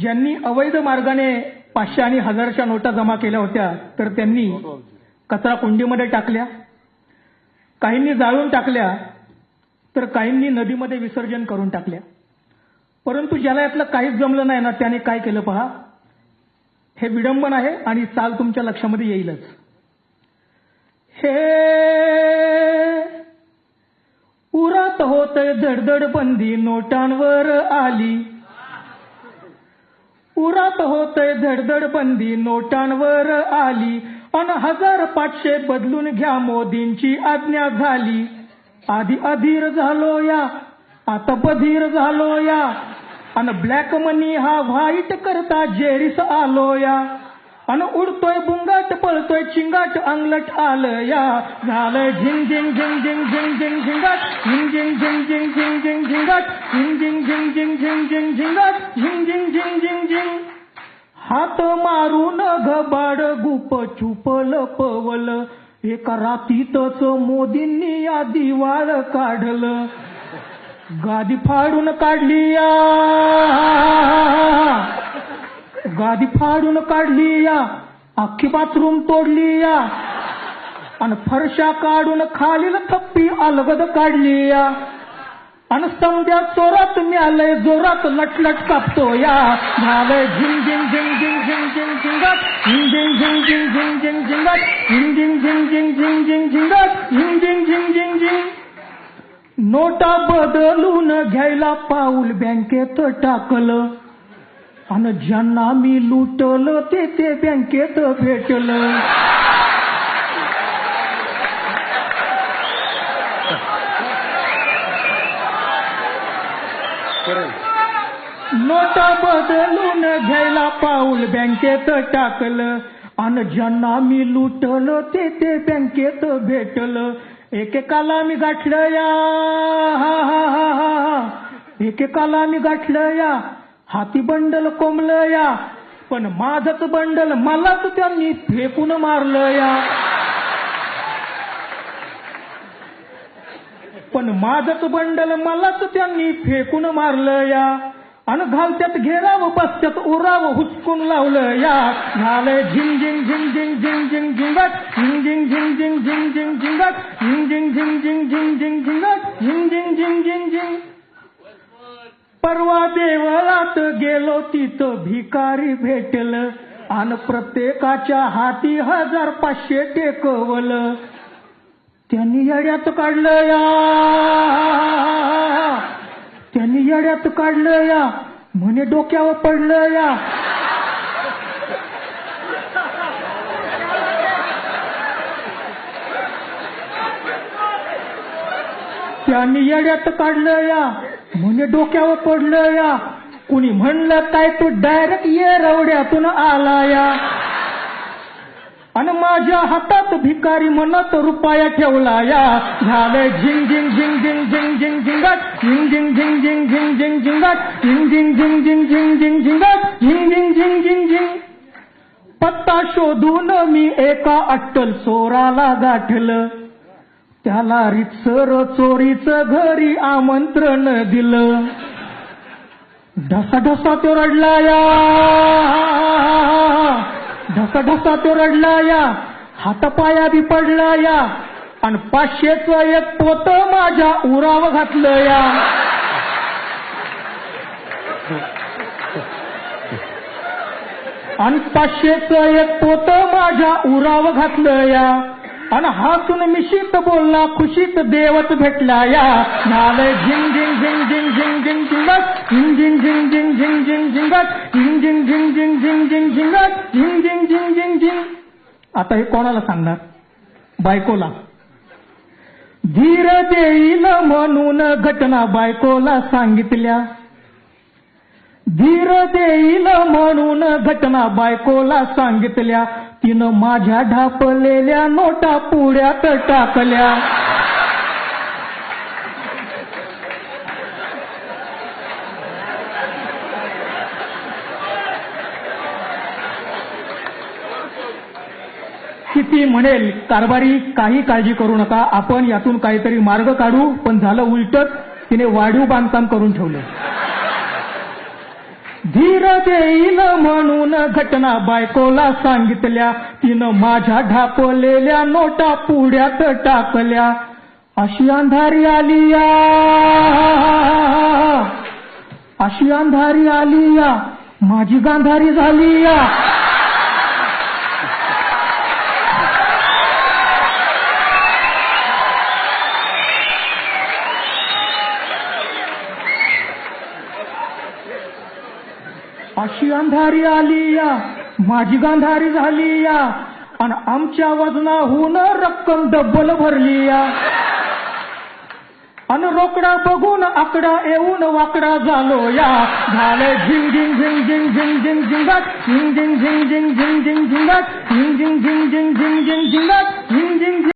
ज्यांनी अवैध मार्गाने पाचशे आणि हजारच्या नोटा जमा केल्या होत्या तर त्यांनी कचरा कुंडीमध्ये टाकल्या. काहींनी जाळून टाकल्या तर काहींनी नदीमध्ये विसर्जन करून टाकल्या. परंतु ज्याला यातलं काहीच जमलं नाही ना त्याने काय केलं पहा? हे विडंबन आहे आणि चाल तुमच्या लक्षामध्ये येईलच. हे उरात होत धडधड बंदी नोटांवर आली. उरात होतय धडधड बंदी. नोटांवर आली. अन हजार पाचशे बदलून घ्या मोदींची आज्ञा झाली. आधी अधीर झालो या आता बधीर झालो या. अन ब्लॅक मनी हा व्हाईट करता जेरीस आलो या. अन उडतोय बुंगाट पळतोय चिंगाट अंगलट आलं या झालं झिंग झिंग झिंग झिंग झिंग झिंग झिंगाट झिंग झिंग झिंग झिंग झिंग झिंग झिंगाट झिंग झिंग झिंग झिंग झिंग झिंग झिंगाट झिंग झिंग झिंग झिंग झिंग हात मारून घबाड गुप चुपल पवल एका रातीतच मोदींनी या दिवाळ काढलं गादी फाडून काढली या गादी फाडून काढली या अख्खी बाथरूम तोडली या आणि फरशा काढून खालील थप्पी अलगद काढली या आणि समजा चोरात मिळालंय जोरात लटलट कापतो या झालंय झिंग झिंग झिंग झिंग झिंग झिंग झिंगत झिंग झिंग झिंग झिंग झिंग झिंग झिंगत झिंग झिंग झिंग झिंग झिंग झिंग झिंगत झिंग झिंग झिंग झिंग झिंग नोटा बदलून घ्यायला पाऊल बँकेत टाकलं आणि ज्यांना मी लुटलं ते ते बँकेत भेटलं. नोटा बदलून घ्यायला पाऊल बँकेत टाकलं. आणि ज्यांना मी लुटलं ते ते बँकेत भेटलं. एकेकाला मी गाठलं या. हा हा हा हा हा. एकेकाला मी गाठलं या. हाती बंडल कोंबलं या पण माझच बंडल मलाच त्यांनी फेकून मारलं या पण माझच बंडल मलाच त्यांनी फेकून मारलं या अन घालत्यात घेराव बसत्यात उराव हुसकून लावलं या झालंय झिंग झिंग झिंग झिंग झिंग झिंग झिंगट झिंग झिंग झिंग झिंग झिंग झिंग झिंगट झिंग झिंग झिंग झिंग झिंग झिंग झिंगट झिंग झिंग झिंग झिंग झिंग परवा देवळात गेलो तिथं भिकारी भेटल. आणि प्रत्येकाच्या हाती हजार पाचशे टेकवल. त्यांनी येड्यात काढलं या. त्यांनी येड्यात काढलं या. म्हणे डोक्यावर पडलं या. त्यांनी येड्यात काढलं या. म्हणे डोक्यावर पडलं या कुणी म्हणलं काय तू डायरेक्ट ये रवड्यातून आला या आणि माझ्या हातात भिकारी म्हणत रुपया ठेवला या झालं झिंग झिंग झिंग झिंग झिंग झिंग झिंगट झिंग झिंग झिंग झिंग झिंग झिंग झिंगट झिंग झिंग झिंग झिंग झिंग झिंग झिंगट झिंग झिंग झिंग झिंग झिंग पत्ता शोधून मी एका अट्टल चोराला गाठलं त्याला रितसर चोरीच घरी आमंत्रण दिलं. ढसा ढसा तो रडला या. ढसा ढसा तो रडला या. हातपाया बी पडला या. आणि पाचशेच एक पोत माझ्या उराव घातलं या. आणि पाचशेच एक पोत माझ्या उराव घातलं या. आणि हसून मिशीत बोलला खुशीत देवच भेटला या नालय झिंग झिंग झिंग झिंग झिंग झिंग झिंगत झिंग झिंग झिंग झिंग झिंग झिंग झिंगत झिंग झिंग झिंग झिंग झिंग झिंग झिंगत झिंग झिंग झिंग झिंग झिंग आता हे कोणाला सांगणार बायकोला धीर देईल म्हणून घटना बायकोला सांगितल्या धीर देईल म्हणून घटना बायकोला सांगितल्या तिनं माझ्या ढापलेल्या नोटा पुढ्यात टाकल्या. किती म्हणेल कारभारी काही काळजी करू नका आपण यातून काहीतरी मार्ग काढू पण झालं उलटत तिने वाढीव बांधकाम करून ठेवलं. धीर देईन म्हणून घटना बायकोला सांगितल्या. तिनं माझ्या ढापलेल्या नोटा पुढ्यात टाकल्या. अशी अंधारी आली या. अशी अंधारी आली या. माझी गांधारी झाली या. अशी अंधारी आली या माझी गांधारी झाली या आणि आमच्या वजनाहून रक्कम डब्बल भरली या अन रोकडा बघून आकडा येऊन वाकडा झालो या झाले झिंग झिंग झिंग झिंग झिंग झिंग झिंगाट झिंग झिंग झिंग झिंग झिंग झिंग झिंगाट झिंग झिंग झिंग झिंग झिंग झिंग झिंगाट झिंग झिंग